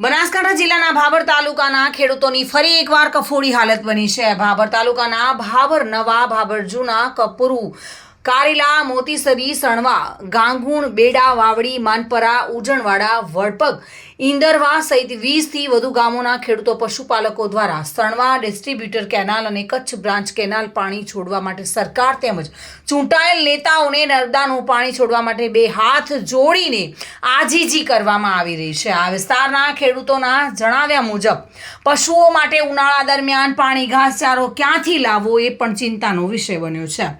બનાસકાંઠા જિલ્લાના ભાભર તાલુકાના ખેડૂતોની ફરી એકવાર કફોડી હાલત બની છે. ભાભર તાલુકાના ભાભર નવા ભાભર જૂના કપુરુ કારેલા, મોતીસરી, સણવા, ગાંગુણ, બેડા, વાવડી, માનપરા, ઉજણવાડા, વડપગ ઇન્દરવા સહિત વીસથી વધુ ગામોના ખેડૂતો પશુપાલકો દ્વારા સણવા, ડિસ્ટ્રીબ્યુટર કેનાલ અને કચ્છ બ્રાન્ચ કેનાલ પાણી છોડવા માટે સરકાર તેમજ ચૂંટાયેલ નેતાઓને નર્મદાનું પાણી છોડવા માટે બે હાથ જોડીને આજીજી કરવામાં આવી રહી છે. આ વિસ્તારના ખેડૂતોના જણાવ્યા મુજબ, પશુઓ માટે ઉનાળા દરમિયાન પાણી, ઘાસચારો ક્યાંથી લાવવો એ પણ ચિંતાનો વિષય બન્યો છે.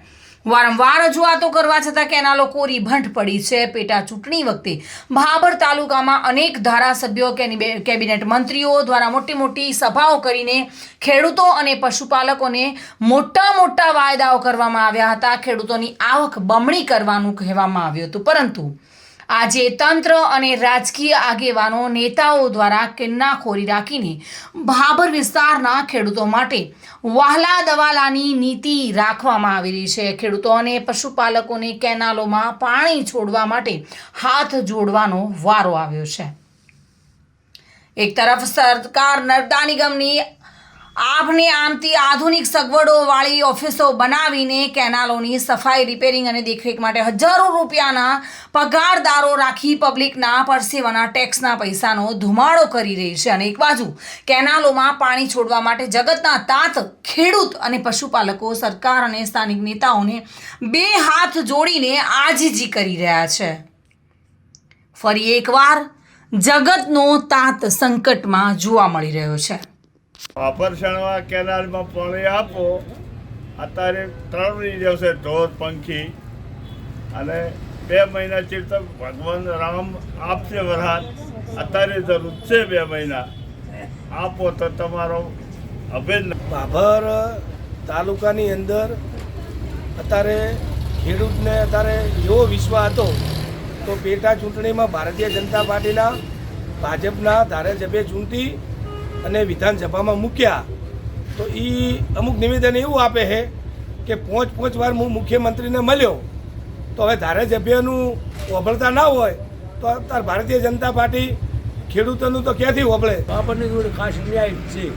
વારંવાર રજૂઆતો કરવા છતાં કેનાલો કોરી ભંટ પડી છે. પેટા ચૂંટણી વખતે ભાભર તાલુકામાં અનેક ધારાસભ્યો કેબિનેટ મંત્રીઓ દ્વારા મોટી મોટી સભાઓ કરીને ખેડૂતો અને પશુપાલકોને મોટા મોટા વાયદાઓ કરવામાં આવ્યા હતા. ખેડૂતોની આવક બમણી કરવાનું કહેવામાં આવ્યું હતું. પરંતુ આજે તંત્ર અને રાજકીય આગેવાનો, નેતાઓ દ્વારા કિન્નાખોરી રાખીને ભાભર વિસ્તારના ખેડૂતો માટે વહાલા દવાલાની નીતિ રાખવામાં આવી રહી છે. ખેડૂતો અને પશુપાલકોને કેનાલોમાં પાણી છોડવા માટે હાથ જોડવાનો વારો આવ્યો છે. એક તરફ સરકાર નર્મદા નિગમની આભને આમથી આધુનિક સગવડોવાળી ઓફિસો બનાવીને કેનાલોની સફાઈ, રિપેરિંગ અને દેખરેખ માટે હજારો રૂપિયાના પગારદારો રાખી પબ્લિકના પરસેવાના ટેક્સના પૈસાનો ધુમાડો કરી રહી છે. અને એક બાજુ કેનાલોમાં પાણી છોડવા માટે જગતના તાત, ખેડૂત અને પશુપાલકો, સરકાર અને સ્થાનિક નેતાઓને બે હાથ જોડીને આજીજી કરી રહ્યા છે. ફરી એકવાર જગતનો તાત સંકટમાં જોવા મળી રહ્યો છે. વાપરસણવા કેનાલમાં પાણી આપો. અત્યારે ત્રણ દિવસે ઢોર પંખી અને બે મહિના તો ભગવાન રામ આપશે વરસાદ અત્યારે જરૂર છે બે મહિના. આપો તો તમારો અભિન્ન ભાભર તાલુકાની અંદર અત્યારે ખેડૂતને અત્યારે એવો વિશ્વાસ હતો તો પેટા ચૂંટણીમાં ભારતીય જનતા પાર્ટીના ભાજપના ધારાસભ્ય ચૂંટી અને વિધાનસભામાં મૂક્યા. તો એ અમુક નિવેદન એવું આપે છે કે પાંચ પાંચ વાર હું મુખ્યમંત્રીને મળ્યો. તો હવે ધારાસભ્યનું વભળતા ના હોય, તો અત્યારે ભારતીય જનતા પાર્ટી ખેડૂતોનું તો ક્યાંથી વભળે બાબરની જોડે ખાસ ન્યાય છે.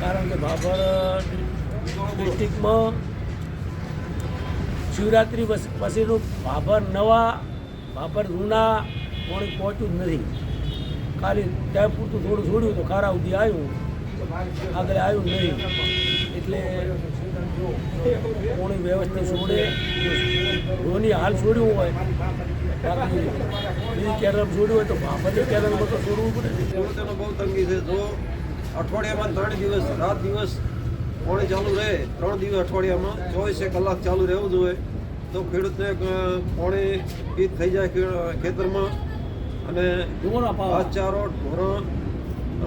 કારણ કે ભાભર ડિસ્ટ્રિક્ટમાં શિવરાત્રિ પછ- પછીનું ભાભર નવા બાબર જૂના કોણે પહોંચ્યું નથી. ખાલી ત્યાં પૂરતું થોડું છોડ્યું તો ખારા સુધી આવ્યું આગળ આવ્યું નહીં. એટલે કોણી વ્યવસ્થિત છોડે. ધોની હાલ છોડ્યું હોય. બીજી કેરમ છોડ્યું હોય તો ભાભરની કેરમમાં તો છોડવું પડે. ને. ખેડૂતોને બહુ તંગી છે. જો અઠવાડિયામાં ત્રણ દિવસ, રાત દિવસ પાણી ચાલુ રહે. ત્રણ દિવસ અઠવાડિયામાં ચોવીસે કલાક ચાલુ રહેવું જોઈએ. તો ખેડૂતને પાણી ઈદ થઈ જાય ખેતરમાં. અને ઢોરા ધોરણ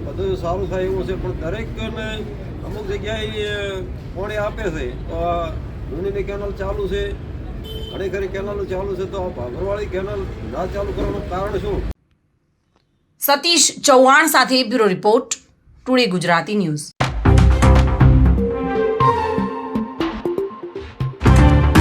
બધું સારું થાય એવું છે. પણ દરેકને અમુક જગ્યાએ કોણે આપે છે, તો આ ધૂણીની કેનલ ચાલુ છે. ઘણી ખરી કેનલો ચાલુ છે, તો આ ભાગરવાળી કેનલ ના ચાલુ કરવાનું કારણ શું? સતીશ ચૌહાણ સાથે bureau report, today Gujarati news.